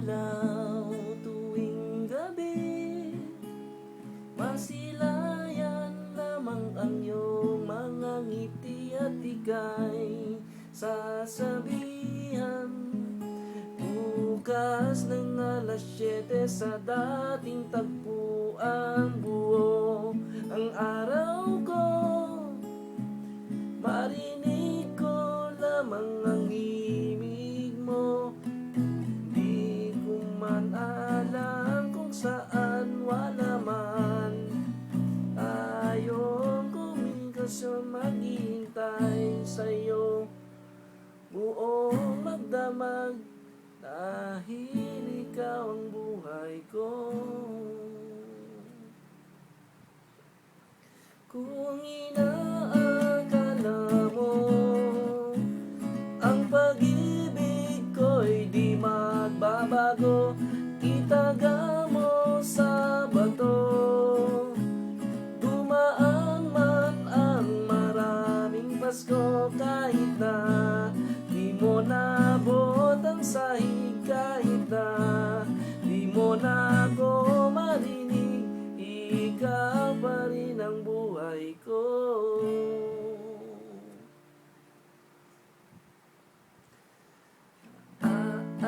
gumagalaw tuwing gabi. Lamang ang mga ngiti at ika'y sasabihan Bukas ng alas 7 sa dating tagpuan buo. Ang araw magdamag dahil ikaw ang buhay ko. Kung inaakala mo Ang pag-ibig ko'y di magbabago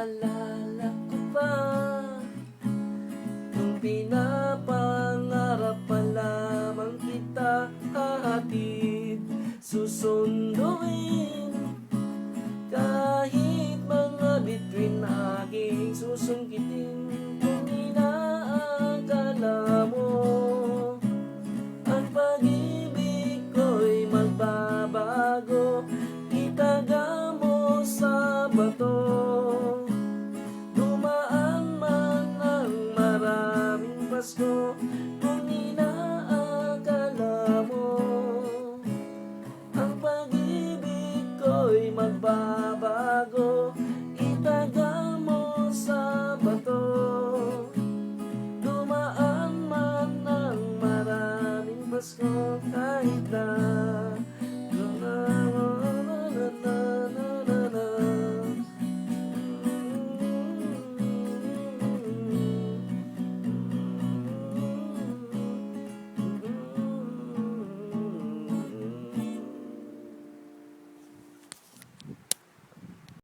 Aalala ko pa Nung pinapangarap pa lamang kita hahatid Susunduin Kahit mga bituin aking susungkitin just go